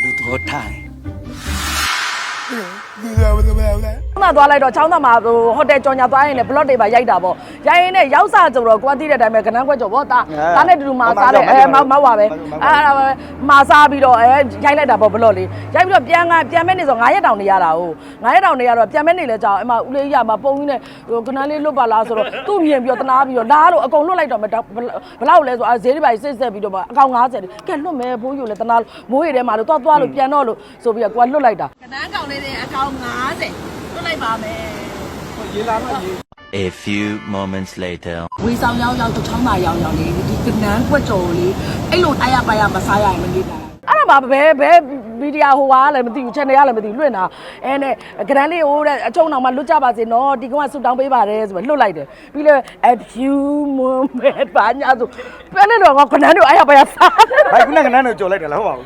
လူသဘောထားတယ်ချောင်း သားသွားလိုက်တော့ချောင်းသားမှာဟိုဟိုတယ်ကြော်ညာသွားရင်လည်းဘလော့တွေပါရိုက်တာပေါ့ရိုက်ရင်လည်းရောက်စားကြတော့ကိုကသိတဲ့အတိုင်းပဲကနန်းခွက်ကြော်ပေါ့တာတားနဲ့တူတူမှာစားတယ်အဲမောက်မောက်ပါပဲအဲ့ဒါပဲမှာစားပြီးတော့အဲရိုက်လိုက်တာပေါ့ဘလော့လေးရိုက်ပြီးတော့ပြန်ကပြန်မဲ့နေဆို9ရက်တောင်နေရတာ哦9ရက်တောင်နေရတော့ပြန်မဲ့နေလဲကြောက်အမဦးလေးရမှာပုံကြီးနဲ့ဟိုကနန်းလေးလွတ်ပါလားဆိုတော့သူ့မြင်ပြီးတော့တနာပြီးတော့လားလို့အကုန်လွတ်လိုက်တော့မဘလောက်လဲဆိုအဲဈေးတွေပါစစ်ဆက်ပြီးတော့အကောင်90ကဲလွတ်မယ်ဘိုးယူလဲတနာမိုးရထဲမှာလို့သွားသွားလို့ပြန်တော့လို့ဆိုပြီးတော့ကိုကလွတ်လိုက်တာကနန်းကောင်လေးတွေအကောင်90 လွတ်လိုက်ပါမယ် A few moments later. ဝေဆောင်ရောက်ရောက်ချောင်းသာရောက်ရောက်လေးဒီကနန်းကွက်ကြော်လေးအဲ့လိုအားရပါရမစားရရင်မနေတာအဲ့ဒါမှဘယ်ဘယ်မီဒီယာဟိုကလည်းမသိဘူး channel ကလည်းမသိဘူးလွှင့်တာအဲနဲ့ကရန်လေးဟိုတဲ့အချုံအောင်မှလွတ်ကြပါစေနော်ဒီကောင်ကဆူတောင်းပေးပါတယ်ဆိုပြီးလွတ်လိုက်တယ်ပြီးလဲ a few moment ဘာညာဆိုပြန်လဲတော့ကနန်းတို့အားရပါရစားဘိုက်ခုနကနန်းကိုကြော်လိုက်တယ်လားဟုတ်ပါဘူး